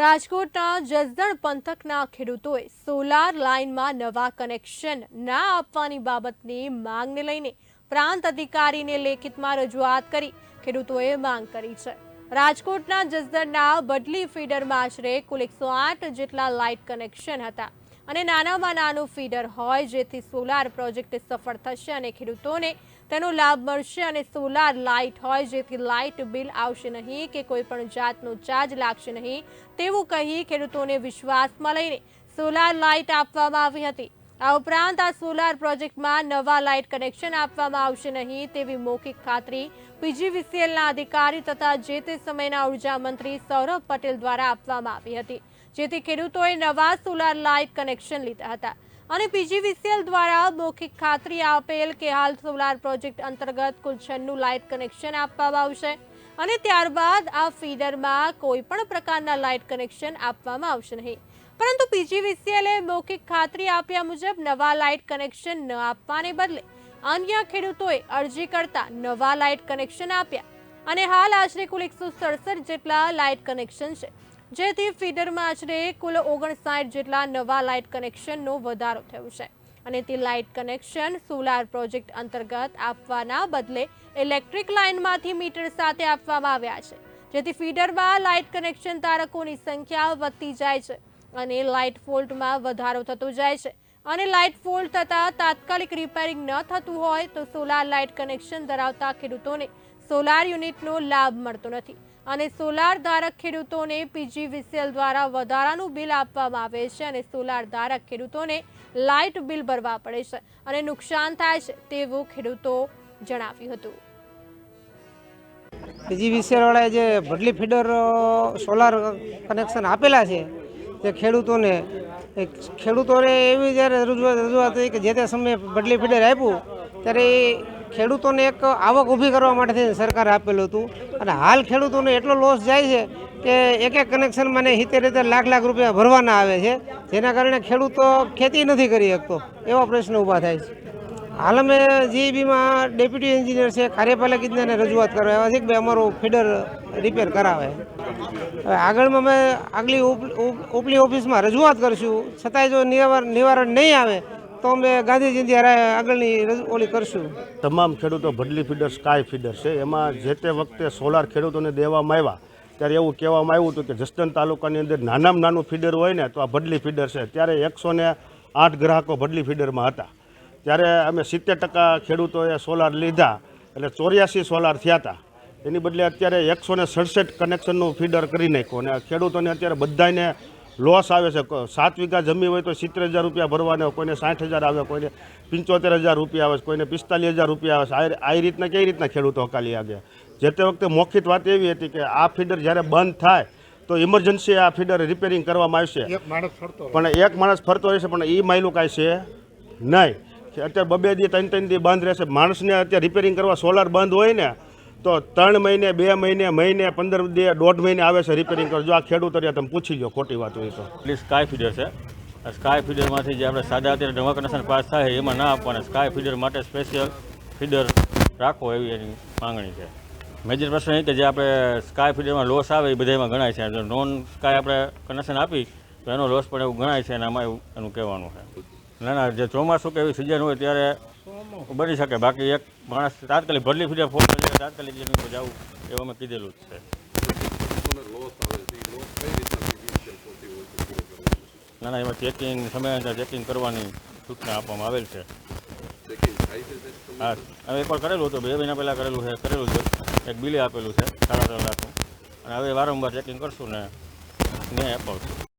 રાજકોટના જસદણ પંથકના ખેડૂતોએ સોલાર લાઇનમાં નવા કનેક્શન ના આપવાની બાબતની માંગને લઈને પ્રાંત અધિકારીને લેખિતમાં રજૂઆત કરી. ખેડૂતોએ માંગ કરી છે. રાજકોટના જસદણના બદલી ફીડરમાં આશરે કુલ એકસો આઠ જેટલા લાઇટ કનેક્શન હતા અને નાનામાં નાનું ફીડર હોય જેથી સોલાર પ્રોજેક્ટ સફળ થશે અને ખેડૂતોને તેનો લાભ મળશે અને સોલાર લાઇટ હોય જેથી લાઇટ બિલ આવશે નહીં કે કોઈ પણ જાતનો ચાર્જ લાગશે નહીં તેવું કહી ખેડૂતોને વિશ્વાસમાં લઈને સોલાર લાઇટ આપવામાં આવી હતી. આ ઉપરાંત આ સોલાર પ્રોજેક્ટમાં નવા લાઇટ કનેક્શન આપવામાં આવશે નહીં તેવી મૌખિક ખાતરી પીજીવીસીએલના અધિકારી તથા જે તે સમયના ઊર્જા મંત્રી સૌરભ પટેલ દ્વારા આપવામાં આવી હતી, જેથી ખેડૂતોએ નવા સોલાર લાઇટ કનેક્શન લીધા હતા. અને પીજીવીસીએલ દ્વારા મૌખિક ખાતરી આપેલ કે હાલ સોલાર પ્રોજેક્ટ અંતર્ગત કુલ છન્નું લાઇટ કનેક્શન આપવામાં આવશે અને ત્યારબાદ આ ફીડરમાં કોઈ પણ પ્રકારના લાઇટ કનેક્શન આપવામાં આવશે નહીં. પરંતુ પીજીવીસીએલે મૌખિક ખાતરી આપ્યા મુજબ નવા લાઇટ કનેક્શન ન આપવાને બદલે અન્ય ખેડૂતોએ અરજી કરતા નવા લાઇટ કનેક્શન આપ્યા. અને હાલ આશરે કુલ એકસો સડસઠ જેટલા લાઇટ કનેક્શન છે. જેથી ફીડરમાં આશરે કુલ ઓગણસાઠ જેટલા નવા લાઇટ કનેક્શનનો વધારો થયો છે. અને તે લાઇટ કનેક્શન સોલાર પ્રોજેક્ટ અંતર્ગત આપવાના બદલે ઇલેક્ટ્રિક લાઇનમાંથી મીટર સાથે આપવામાં આવ્યા છે. જેથી ફીડરમાં લાઇટ કનેક્શન ધારકોની સંખ્યા વધતી જાય છે અને લાઇટ ફોલ્ટમાં વધારો થતો જાય છે. અને લાઇટ ફોલ્ટ થતાં તાત્કાલિક રિપેરિંગ ન થતું હોય તો સોલાર લાઇટ કનેક્શન ધરાવતા ખેડૂતોને સોલાર યુનિટનો લાભ મળતો નથી અને સોલાર ધારક ખેડૂતોને પીજીવીસીએલ દ્વારા વધારાનું બિલ આપવામાં આવે છે અને સોલાર ધારક ખેડૂતોને લાઇટ બિલ ભરવા પડે છે અને નુકસાન થાય છે તેવું ખેડૂતો જણાવ્યું હતું. પીજીવીસીએલવાળાએ જે ભડલી ફીડર સોલાર કનેક્શન આપેલા છે તે ખેડૂતોને ખેડૂતોને એવી જ્યારે રજૂઆત રજૂઆત કે જે તે સમયે બદલી ફીડર આપ્યું, ત્યારે ખેડૂતોને એક આવક ઊભી કરવા માટે થઈને સરકારે આપેલું હતું. અને હાલ ખેડૂતોને એટલો લોસ જાય છે કે એક એક કનેક્શનમાં મને હિતેર રીતે લાખ લાખ રૂપિયા ભરવાના આવે છે. જેના કારણે ખેડૂતો ખેતી નથી કરી શકતો. એવા પ્રશ્ન ઊભા થાય છે. હાલ અમે જીઈબીમાં ડેપ્યુટી એન્જિનિયર છે, કાર્યપાલક ઇજનેરને રજૂઆત કરવા આવ્યા છે કે ભાઈ અમારું ફીડર રિપેર કરાવે. હવે આગળમાં અમે આગલી ઉપ- ઉપ- ઉપલી ઓફિસમાં રજૂઆત કરીશું. છતાંય જો નિવારણ નિવારણ નહીં આવે તો અમે ગાંધીજીની આગળની ઓલી કરશું. તમામ ખેડૂતો ભડલી ફીડર સ્કાય ફીડર છે. એમાં જે તે વખતે સોલાર ખેડૂતોને દેવામાં આવ્યા, ત્યારે એવું કહેવામાં આવ્યું હતું કે જસદન તાલુકાની અંદર નાનામાં નાનું ફીડર હોય ને, તો આ ભડલી ફીડર છે. ત્યારે એકસો ને આઠ ગ્રાહકો ભડલી ફીડરમાં હતા. ત્યારે અમે સિત્તેર ટકા ખેડૂતોએ સોલાર લીધા, એટલે ચોર્યાસી સોલાર થયા હતા. એની બદલે અત્યારે એકસો ને સડસઠ કનેક્શનનું ફીડર કરી નાખ્યું અને ખેડૂતોને અત્યારે બધાને લોસ આવે છે. સાત વીઘા જમી હોય તો સિત્તેર હજાર રૂપિયા ભરવાના હોય, કોઈને સાઠ હજાર આવે કોઈને પંચોતેર હજાર રૂપિયા આવે છે, કોઈને પિસ્તાલીસ હજાર રૂપિયા આવે. છે આ રીતના કઈ રીતના ખેડૂતો હકાલી આવ્યા જે તે વખતે મૌખિક વાત એવી હતી કે આ ફીડર જ્યારે બંધ થાય તો ઇમરજન્સી આ ફીડર રિપેરિંગ કરવામાં આવશે. પણ એક માણસ ફરતો રહેશે પણ એ માયલું કાંઈ છે નહીં. કે અત્યારે બબે દી ત્રણ ત્રણ દી બંધ રહેશે. માણસને અત્યારે રિપેરિંગ કરવા સોલાર બંધ હોય ને તો ત્રણ મહિને, બે મહિને મહિને, પંદર દે, દોઢ મહિને આવે છે રિપેરિંગ કરજો. આ ખેડૂત રહ્યા, તમે પૂછી લો ખોટી વાત હોય તો. પ્લીઝ સ્કાય ફીડર છે. સ્કાય ફીડરમાંથી જે આપણે સાદા અત્યારે નવા કનેક્શન પાસ થાય એમાં ના આપવાના. સ્કાય ફીડર માટે સ્પેશિયલ ફીડર રાખો એવી એની માંગણી છે. મેજર પ્રશ્ન એ કે જે આપણે સ્કાય ફીડરમાં લોસ આવે એ બધામાં ગણાય છે. નોન સ્કાય આપણે કનેક્શન આપી, તો એનો લોસ પણ એવું ગણાય છે અને આમાં એવું એનું કહેવાનું છે. ના ના, જે ચોમાસું કે એવી સિઝન હોય ત્યારે બની શકે. બાકી એક માણસ તાત્કાલિક ભરલી ફીડર ફોન કરી તાત્કાલિક જમીન પર જવું એવું અમે કીધેલું જ છે. ના ના, એમાં ચેકિંગ સમયાંતર ચેકિંગ કરવાની સૂચના આપવામાં આવેલ છે. હા, હવે એકવાર કરેલું હતું, બે મહિના પહેલાં કરેલું છે કરેલું છે એક બિલે આપેલું છે, સાડા ત્રણ લાખનું. અને હવે વારંવાર ચેકિંગ કરશું ને ન્યાય અપાવશું